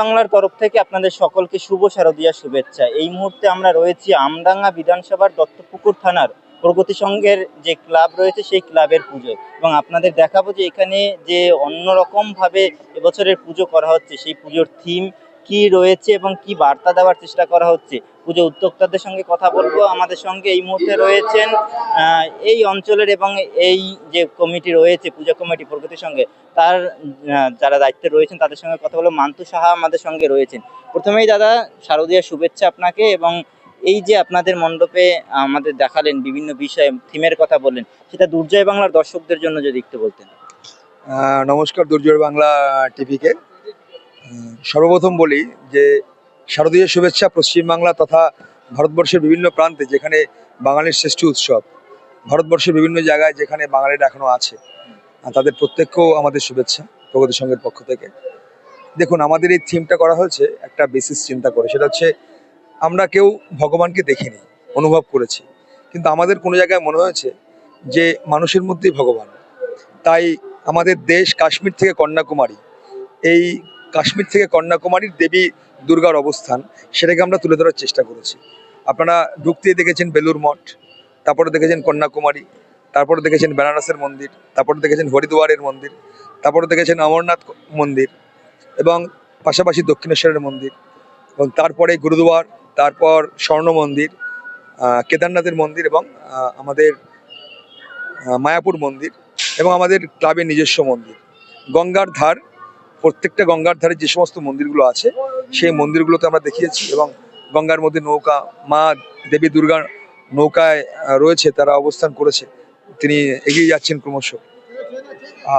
বাংলার তরফ থেকে আপনাদের সকলকে শুভ শারদীয়া শুভেচ্ছা। এই মুহূর্তে আমরা রয়েছি আমডাঙ্গা বিধানসভার দত্তপুকুর থানার প্রগতি সংঘের যে ক্লাব রয়েছে সেই ক্লাবের পুজো এবং আপনাদের দেখাবো যে এখানে যে অন্যরকমভাবে এবছরের পুজো করা হচ্ছে, সেই পুজোর থিম কি রয়েছে এবং কি বার্তা দেওয়ার চেষ্টা করা হচ্ছে। পুজো উদ্যোক্তাদের সঙ্গে কথা বলব। আমাদের সঙ্গে এই মুহূর্তে রয়েছেন এই অঞ্চলের এবং এই যে কমিটি রয়েছে, পূজা কমিটি প্রগতি সঙ্গে, তার যারা দায়িত্বে রয়েছেন তাদের সঙ্গে কথা বলব। মান্তু সাহা আমাদের সঙ্গে রয়েছেন। প্রথমেই দাদা, শারদীয় শুভেচ্ছা আপনাকে এবং এই যে আপনাদের মণ্ডপে আমাদের দেখালেন বিভিন্ন বিষয়ে, থিমের কথা বললেন, সেটা দুর্জয় বাংলার দর্শকদের জন্য যদি একটু বলতেন। নমস্কার দুর্জয় বাংলা টিভিকে। সর্বপ্রথম বলি যে শারদীয় শুভেচ্ছা পশ্চিমবাংলা তথা ভারতবর্ষের বিভিন্ন প্রান্তে যেখানে বাঙালির শ্রেষ্ঠ উৎসব। ভারতবর্ষের বিভিন্ন জায়গায় যেখানে বাঙালিরা এখনও আছে। তাদের প্রত্যেককেও আমাদের শুভেচ্ছা প্রগতি সংঘের পক্ষ থেকে। দেখুন, আমাদের এই থিমটা করা হয়েছে একটা বেসিস চিন্তা করে। সেটা হচ্ছে, আমরা কেউ ভগবানকে দেখিনি, অনুভব করেছি। কিন্তু আমাদের কোনো জায়গায় মনে হয়েছে যে মানুষের মধ্যেই ভগবান। তাই আমাদের দেশ কাশ্মীর থেকে কন্যাকুমারী। এই কাশ্মীর থেকে কন্যাকুমারীর দেবী দুর্গার অবস্থান, সেটাকে আমরা তুলে ধরার চেষ্টা করেছি। আপনারা ঢুকতে দেখেছেন বেলুর মঠ, তারপরে দেখেছেন কন্যাকুমারী, তারপরে দেখেছেন বেনারসের মন্দির, তারপরে দেখেছেন হরিদ্বারের মন্দির, তারপরে দেখেছেন অমরনাথ মন্দির এবং পাশাপাশি দক্ষিণেশ্বরের মন্দির এবং তারপরে গুরুদুয়ার, তারপর স্বর্ণ মন্দির কেদারনাথের মন্দির এবং আমাদের মায়াপুর মন্দির এবং আমাদের ক্লাবের নিজস্ব মন্দির। গঙ্গার ধার প্রত্যেকটা গঙ্গার ধারে যে সমস্ত মন্দিরগুলো আছে সেই মন্দিরগুলোতে আমরা দেখিয়েছি এবং গঙ্গার মধ্যে নৌকা মা দেবী দুর্গার নৌকায় রয়েছে তারা অবস্থান করেছে। তিনি এগিয়ে যাচ্ছেন ক্রমশ।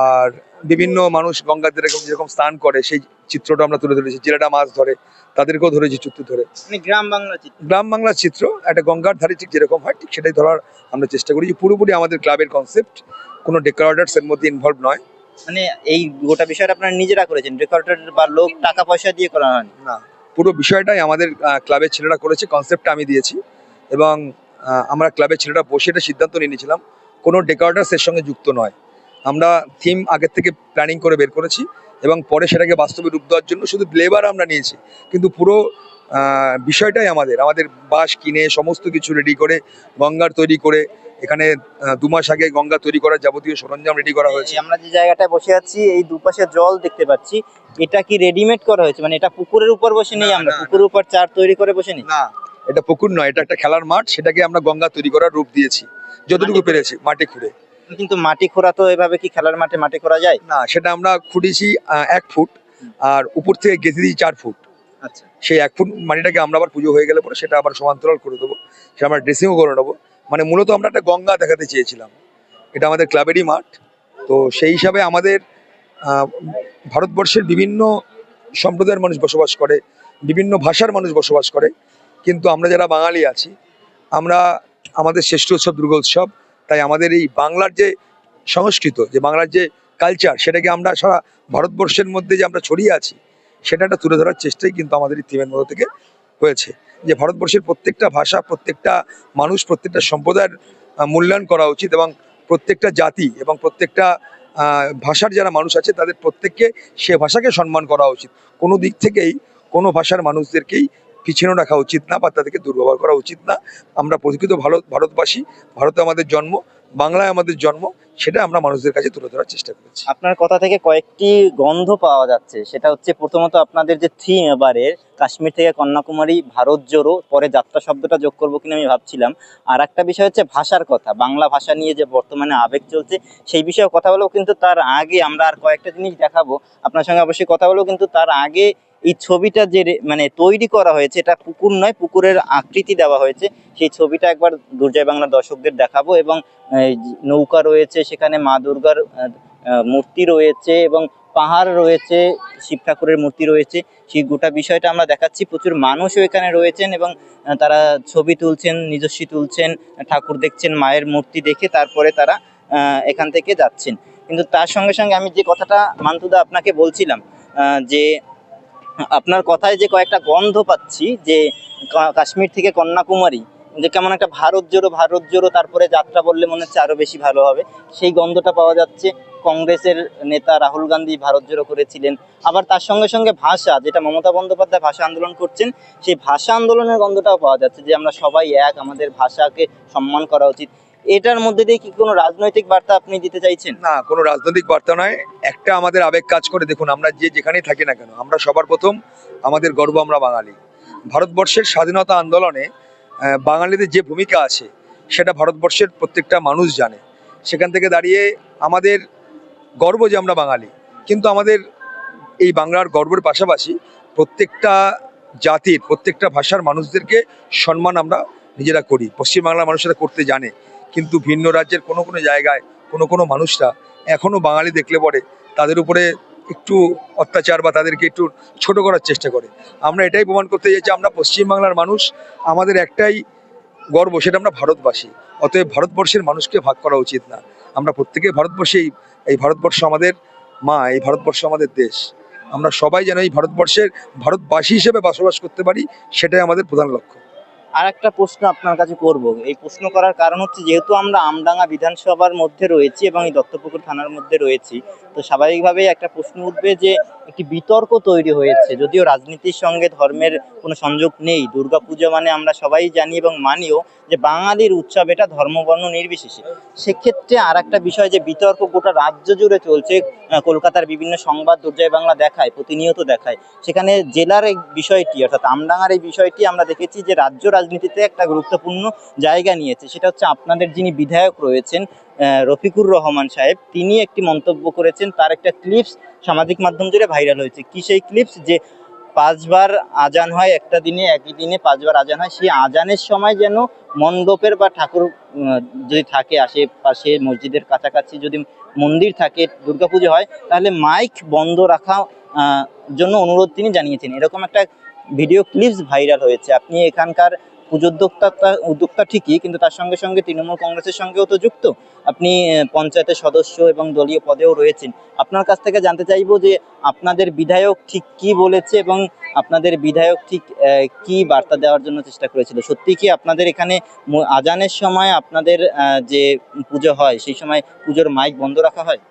আর বিভিন্ন মানুষ গঙ্গার ধারে যেরকম স্নান করে সেই চিত্রটা আমরা তুলে ধরেছি। জেলেটা মাছ ধরে তাদেরকেও ধরেছি চুক্তি ধরে। মানে গ্রাম বাংলা গ্রাম বাংলার চিত্র একটা গঙ্গার ধারে ঠিক যেরকম হয় ঠিক সেটাই ধরার আমরা চেষ্টা করি। পুরোপুরি আমাদের ক্লাবের কনসেপ্ট কোনো ডেকোরেটার্স এর মধ্যে ইনভলভ নয়। মানে এই গোটা বিষয়টা আপনারা নিজেরা করেছেন রেকর্ডার বা লোক টাকা পয়সা দিয়ে করা হয়নি? না, পুরো বিষয়টাই আমাদের ক্লাবের ছেলেরা করেছে কনসেপ্টটা আমি দিয়েছি। এবং আমরা ক্লাবের ছেলেরা বসে এটা সিদ্ধান্ত নিয়ে নিয়েছিলাম, কোনো ডেকোরেটার্স এর সঙ্গে যুক্ত নয়। আমরা থিম আগের থেকে প্ল্যানিং করে বের করেছি এবং পরে সেটাকে বাস্তবে রূপ দেওয়ার জন্য শুধু লেবার আমরা নিয়েছি। কিন্তু পুরো বিষয়টাই আমাদের আমাদের বাঁশ কিনে সমস্ত কিছু রেডি করে, গঙ্গার তৈরি করে এখানে দু মাস আগে গঙ্গা তৈরি করার যাবতীয় সরঞ্জাম রেডি করা হয়েছে। আমরা যে জায়গাটায় বসে আছি এই দুপাশে জল দেখতে পাচ্ছি। এটা কি রেডিমেড করা হয়েছে? মানে এটা পুকুরের উপর বসে নেই আমরা? পুকুরের উপর চার তৈরি করে বসে নেই? না এটা পুকুর নয় এটা একটা খেলার মাঠ। সেটাকে আমরা গঙ্গা তৈরি করার রূপ দিয়েছি। যতটুকু পেরেছি মাটি খুঁড়ে। কিন্তু মাটি খোঁড়া তো এভাবে কি খেলার মাঠে মাটি খোঁড়া যায়? না সেটা আমরা খুঁড়েছি এক ফুট। আর উপর থেকে গেঁথে দিয়েছি চার ফুট। আচ্ছা। সেই এক ফুট মাটিটাকে আমরা আবার পুজো হয়ে গেলে পরে সেটা আবার সমান্তরাল করে দেবো। সেটা আমরা ড্রেসিংও করে নেব। মানে মূলত আমরা একটা গঙ্গা দেখাতে চেয়েছিলাম। এটা আমাদের ক্লাবেরই মাঠ। তো সেই হিসাবে আমাদের ভারতবর্ষের বিভিন্ন সম্প্রদায়ের মানুষ বসবাস করে, বিভিন্ন ভাষার মানুষ বসবাস করে। কিন্তু আমরা যারা বাঙালি আছি, আমরা, আমাদের শ্রেষ্ঠ উৎসব দুর্গা উৎসব। তাই আমাদের এই বাংলার যে সংস্কৃত, যে বাংলার যে কালচার সেটাকে আমরা সারা ভারতবর্ষের মধ্যে যে আমরা ছড়িয়ে আছি, সেটা একটা তুলে ধরার চেষ্টাই কিন্তু আমাদের এই থিমের মধ্যে থেকে হয়েছে যে ভারতবর্ষের প্রত্যেকটা ভাষা, প্রত্যেকটা মানুষ, প্রত্যেকটা সম্প্রদায়ের মূল্যায়ন করা উচিত এবং প্রত্যেকটা জাতি এবং প্রত্যেকটা ভাষার যারা মানুষ আছে তাদের প্রত্যেককে সে ভাষাকে সম্মান করা উচিত। কোনো দিক থেকেই কোনো ভাষার মানুষদেরকেই পিছনে রাখা উচিত না বা তাদেরকে দুর্ব্যবহার করা উচিত না। আমরা প্রকৃত ভারত, ভারতবাসী, ভারতে আমাদের জন্ম বাংলায় আমাদের জন্ম, সেটা আমরা মানুষদের কাছে তুলে ধরার চেষ্টা করেছি। আপনার কথা থেকে কয়েকটি গন্ধ পাওয়া যাচ্ছে। সেটা হচ্ছে প্রথমত আপনাদের যে থিম এবারের, কাশ্মীর থেকে কন্যাকুমারী, ভারত জোড়ো, পরে যাত্রা শব্দটা যোগ করব কিনা আমি ভাবছিলাম। আর একটা বিষয় হচ্ছে ভাষার কথা, বাংলা ভাষা নিয়ে যে বর্তমানে আবেগ চলছে, সেই বিষয়ে কথা বলব কিন্তু তার আগে আমরা আর কয়েকটা জিনিস দেখাবো। আপনার সঙ্গে অবশ্যই কথা বলব কিন্তু তার আগে এই ছবিটা যে মানে তৈরি করা হয়েছে, এটা পুকুর নয়, পুকুরের আকৃতি দেওয়া হয়েছে। সেই ছবিটা একবার দুর্জয় বাংলার দর্শকদের দেখাবো এবং নৌকা রয়েছে, সেখানে মা দুর্গার মূর্তি রয়েছে এবং পাহাড় রয়েছে, শিব ঠাকুরের মূর্তি রয়েছে। সেই গোটা বিষয়টা আমরা দেখাচ্ছি। প্রচুর মানুষও এখানে রয়েছেন এবং তারা ছবি তুলছেন, নিজস্ব তুলছেন, ঠাকুর দেখছেন, মায়ের মূর্তি দেখে তারপরে তারা এখান থেকে যাচ্ছেন। কিন্তু তার সঙ্গে সঙ্গে আমি যে কথাটা মান্তুদা আপনাকে বলছিলাম যে আপনার কথায় যে কয়েকটা গন্ধ পাচ্ছি, যে কাশ্মীর থেকে কন্যাকুমারী, যে কেমন একটা ভারত জোড়ো ভারত জোড়ো তারপরে যাত্রা বললে মনে হচ্ছে আরও বেশি ভালো হবে। সেই গন্ধটা পাওয়া যাচ্ছে কংগ্রেসের নেতা রাহুল গান্ধী ভারত জোড়ো করেছিলেন। আবার তার সঙ্গে সঙ্গে ভাষা, যেটা মমতা বন্দ্যোপাধ্যায় ভাষা আন্দোলন করছেন, সেই ভাষা আন্দোলনের গন্ধটাও পাওয়া যাচ্ছে যে আমরা সবাই এক, আমাদের ভাষাকে সম্মান করা উচিত। এটার মধ্যে দিয়ে কি কোনো রাজনৈতিক বার্তা আপনি দিতে চাইছেন? না, কোনো রাজনৈতিক বার্তা নয়। একটা আমাদের আবেগ কাজ করে। দেখুন, আমরা যে যেখানেই থাকি না কেন, আমরা সবার প্রথম আমাদের গর্ব আমরা বাঙালি। ভারতবর্ষের স্বাধীনতা আন্দোলনে বাঙালিদের যে ভূমিকা আছে, সেটা ভারতবর্ষের প্রত্যেকটা মানুষ জানে। সেখান থেকে দাঁড়িয়ে আমাদের গর্ব যে আমরা বাঙালি, কিন্তু আমাদের এই বাংলার গর্বের পাশাপাশি প্রত্যেকটা জাতির, প্রত্যেকটা ভাষার মানুষদেরকে সম্মান আমরা নিজেরা করি। পশ্চিমবাংলার মানুষেরা করতে জানে। কিন্তু ভিন্ন রাজ্যের কোনো কোনো জায়গায় কোনো কোনো মানুষরা এখনও বাঙালি দেখলে পরে তাদের উপরে একটু অত্যাচার বা তাদেরকে একটু ছোট করার চেষ্টা করে। আমরা এটাই প্রমাণ করতে চাইছি, আমরা পশ্চিমবাংলার মানুষ, আমাদের একটাই গর্ব, সেটা আমরা ভারতবাসী। অতএব ভারতবর্ষের মানুষকে ভাগ করা উচিত না। আমরা প্রত্যেকে ভারতবর্ষেই, এই ভারতবর্ষ আমাদের মা, এই ভারতবর্ষ আমাদের দেশ। আমরা সবাই যেন এই ভারতবর্ষের ভারতবাসী হিসেবে বসবাস করতে পারি, সেটাই আমাদের প্রধান লক্ষ্য। আর একটা প্রশ্ন আপনার কাছে করব। এই প্রশ্ন করার কারণ হচ্ছে, যেহেতু আমরা আমডাঙ্গা বিধানসভার মধ্যে রয়েছি এবং এই দত্তপুকুর থানার মধ্যে রয়েছি, তো স্বাভাবিকভাবেই একটা প্রশ্ন উঠবে যে, একটি বিতর্ক তৈরি হয়েছে। যদিও রাজনীতির সঙ্গে ধর্মের কোনো সংযোগ নেই, দুর্গাপূজা মানে আমরা সবাই জানি এবং মানিও যে বাঙালির উৎসব এটা ধর্মবর্ণ নির্বিশেষে। সেক্ষেত্রে আর একটা বিষয় যে, বিতর্ক গোটা রাজ্য জুড়ে চলছে কলকাতার বিভিন্ন সংবাদ দুর্জয় বাংলা দেখায়, প্রতিনিয়ত দেখায়। সেখানে জেলার এই বিষয়টি, অর্থাৎ আমডাঙ্গার এই বিষয়টি আমরা দেখেছি যে, রাজ্য রাজনীতিতে একটা গুরুত্বপূর্ণ জায়গা নিয়েছে। সেটা হচ্ছে আপনাদের যিনি বিধায়ক রয়েছেন রফিকুর রহমান সাহেব, তিনি একটি মন্তব্য করেছেন, তার একটা ক্লিপস সামাজিক মাধ্যম জুড়ে ভাইরাল হয়েছে। কি সেই ক্লিপস যে পাঁচবার আজান হয় একটা দিনে, একই দিনে পাঁচবার আজান হয়, সেই আজানের সময় যেন মণ্ডপের বা ঠাকুর যদি থাকে আশেপাশে, মসজিদের কাছাকাছি যদি মন্দির থাকে, দুর্গাপুজো হয়, তাহলে মাইক বন্ধ রাখা জন্য অনুরোধ তিনি জানিয়েছেন। এরকম একটা ভিডিও ক্লিপস ভাইরাল হয়েছে। আপনি এখানকার পুজোদ্যোক্তা উদ্যোক্তা ঠিকই, কিন্তু তার সঙ্গে সঙ্গে তৃণমূল কংগ্রেসের সঙ্গেও তো যুক্ত। আপনি পঞ্চায়েতের সদস্য এবং দলীয় পদেও রয়েছেন। আপনার কাছ থেকে জানতে চাইব যে আপনাদের বিধায়ক ঠিক কি বলেছে এবং আপনাদের বিধায়ক ঠিক কি বার্তা দেওয়ার জন্য চেষ্টা করেছিল? সত্যি কি আপনাদের এখানে আজানের সময় আপনাদের যে পুজো হয়, সেই সময় পুজোর মাইক বন্ধ রাখা হয়?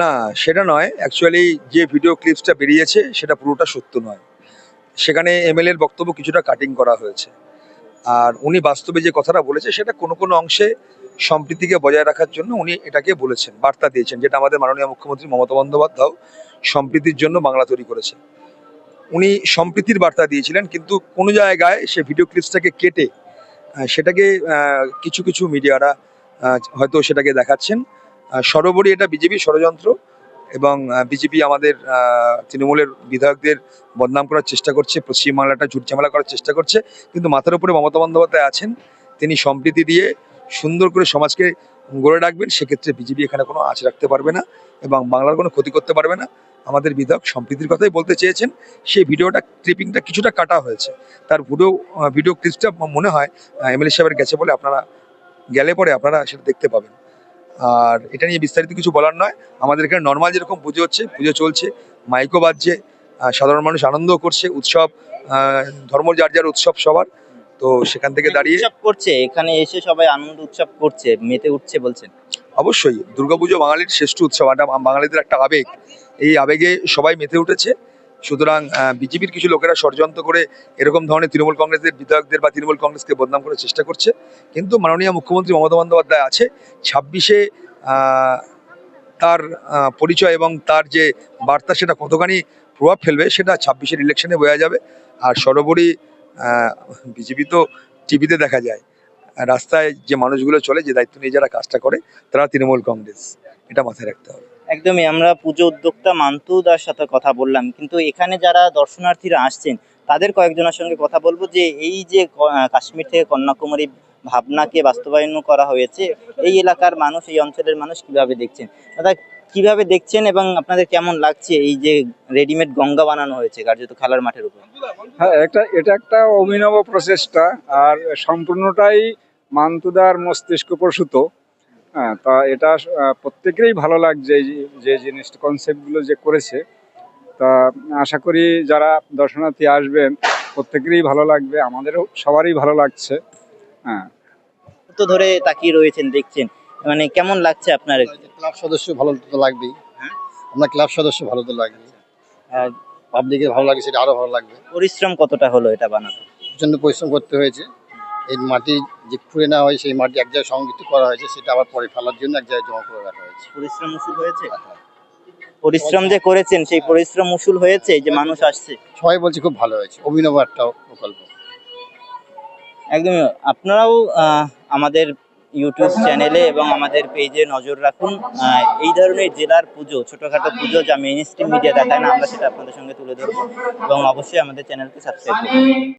না, সেটা নয়। অ্যাকচুয়ালি যে ভিডিও ক্লিপসটা বেরিয়েছে, সেটা পুরোটা সত্য নয়। সেখানে এমএলএর বক্তব্য কিছুটা কাটিং করা হয়েছে। আর উনি বাস্তবে যে কথাটা বলেছে, সেটা কোনো কোনো অংশে সম্প্রীতিকে বজায় রাখার জন্য উনি এটাকে বলেছেন, বার্তা দিয়েছেন, যেটা আমাদের মাননীয় মুখ্যমন্ত্রী মমতা বন্দ্যোপাধ্যায় সম্প্রীতির জন্য বাংলা তৈরি করেছে উনি সম্প্রীতির বার্তা দিয়েছিলেন, কিন্তু কোনো জায়গায় সে ভিডিও ক্লিপসটাকে কেটে সেটাকে কিছু কিছু মিডিয়ারা হয়তো সেটাকে দেখাচ্ছেন। সর্বোপরি এটা বিজেপি ষড়যন্ত্র এবং বিজেপি আমাদের তৃণমূলের বিধায়কদের বদনাম করার চেষ্টা করছে, পশ্চিমবাংলাটা ঝুট ঝামেলা করার চেষ্টা করছে, কিন্তু মাথার উপরে মমতা বন্দ্যোপাধ্যায় আছেন, তিনি সম্প্রীতি দিয়ে সুন্দর করে সমাজকে গড়ে রাখবেন, সেক্ষেত্রে বিজেপি এখানে কোনো আঁচ রাখতে পারবে না এবং বাংলার কোনো ক্ষতি করতে পারবে না। আমাদের বিধায়ক সম্প্রীতির কথাই বলতে চেয়েছেন, সেই ভিডিওটা, ক্লিপিংটা কিছুটা কাটা হয়েছে। তার ভিডিও ভিডিও ক্লিপসটা মনে হয় এমএলএ সাহেবের গেছে বলে আপনারা, গেলে পরে আপনারা সেটা দেখতে পাবেন। আর এটা নিয়ে বিস্তারিত কিছু বলার নয়। আমাদের এখানে নর্মাল যেরকম পুজো হচ্ছে পুজো চলছে মাইকো বাজছে সাধারণ মানুষ আনন্দ করছে উৎসব ধর্ম যার যার উৎসব সবার। তো সেখান থেকে দাঁড়িয়ে করছে এখানে এসে সবাই আনন্দ উৎসব করছে মেতে উঠছে বলছেন। অবশ্যই দুর্গাপুজো বাঙালির শ্রেষ্ঠ উৎসব এটা বাঙালিদের একটা আবেগ। এই আবেগে সবাই মেতে উঠেছে। সুতরাং বিজেপির কিছু লোকেরা ষড়যন্ত্র করে এরকম ধরনের তৃণমূল কংগ্রেসের বিধায়কদের বা তৃণমূল কংগ্রেসকে বদনাম করার চেষ্টা করছে। কিন্তু মাননীয় মুখ্যমন্ত্রী মমতা বন্দ্যোপাধ্যায় আছে। ছাব্বিশে তার পরিচয় এবং তার যে বার্তা, সেটা কতখানি প্রভাব ফেলবে সেটা ছাব্বিশের ইলেকশনে বোঝা যাবে। আর সর্বোপরি বিজেপি তো টিভিতে দেখা যায়। রাস্তায় যে মানুষগুলো চলে, যে দায়িত্ব নিয়ে যারা কাজটা করে, তারা তৃণমূল কংগ্রেস। এটা মাথায় রাখতে হবে। একদমই, আমরা পুজো উদ্যোক্তা মান্তুদার সাথে কথা বললাম, কিন্তু এখানে যারা দর্শনার্থীরা আসছেন, তাদের কয়েকজনের সঙ্গে কথা বলব যে এই যে কাশ্মীর থেকে কন্যাকুমারী ভাবনাকে বাস্তবায়ন করা হয়েছে, এই এলাকার মানুষ, এই অঞ্চলের মানুষ কীভাবে দেখছেন? দাদা, কীভাবে দেখছেন এবং আপনাদের কেমন লাগছে এই যে রেডিমেড গঙ্গা বানানো হয়েছে, কার্যত খেলার মাঠের উপর? হ্যাঁ এটা এটা একটা অভিনব প্রচেষ্টা, আর সম্পূর্ণটাই মান্তুদার মস্তিষ্ক প্রসূত। হ্যাঁ তা এটা প্রত্যেকেরই ভালো লাগছে যে- যে জিনিসটা কনসেপ্টগুলো যে করেছে। তা আশা করি যারা দর্শনার্থী আসবেন প্রত্যেকেরই ভালো লাগবে আমাদেরও সবারই ভালো লাগছে। হ্যাঁ। তো ধরে তাকিয়ে রয়েছেন দেখছেন? মানে কেমন লাগছে আপনার? ক্লাব সদস্য ভালো তো লাগবেই। হ্যাঁ? আমরা ক্লাব সদস্য ভালো তো লাগবে। আর পাবলিকের ভালো লাগে সেটা আরও ভালো লাগবে। পরিশ্রম কতটা হলো এটা বানাতে? প্রচণ্ড পরিশ্রম করতে হয়েছে। এই মাটি যে খুঁড়ে নেওয়া হয় সেই মাটি এক জায়গায় সংযুক্ত করা হয়েছে সেটা আবার পরে ফেলার জন্য এক জায়গায় জমা করে রাখা হয়েছে। পরিশ্রম উসুল হয়েছে? পরিশ্রম যে করেছেন সেই পরিশ্রম উসুল হয়েছে? যে মানুষ আসছে। সবাই বলছে খুব ভালো হয়েছে। অভিনব একটা প্রকল্প। একদমই। আপনারাও আমাদের ইউটিউব চ্যানেলে এবং আমাদের পেজে নজর রাখুন। এই ধরনের জেলার পুজো ছোটোখাটো পুজো যা মেইন স্ট্রিম মিডিয়া দেখায় না আমরা সেটা আপনাদের সঙ্গে তুলে ধরবো। এবং অবশ্যই আমাদের চ্যানেলকে সাবস্ক্রাইব করুন।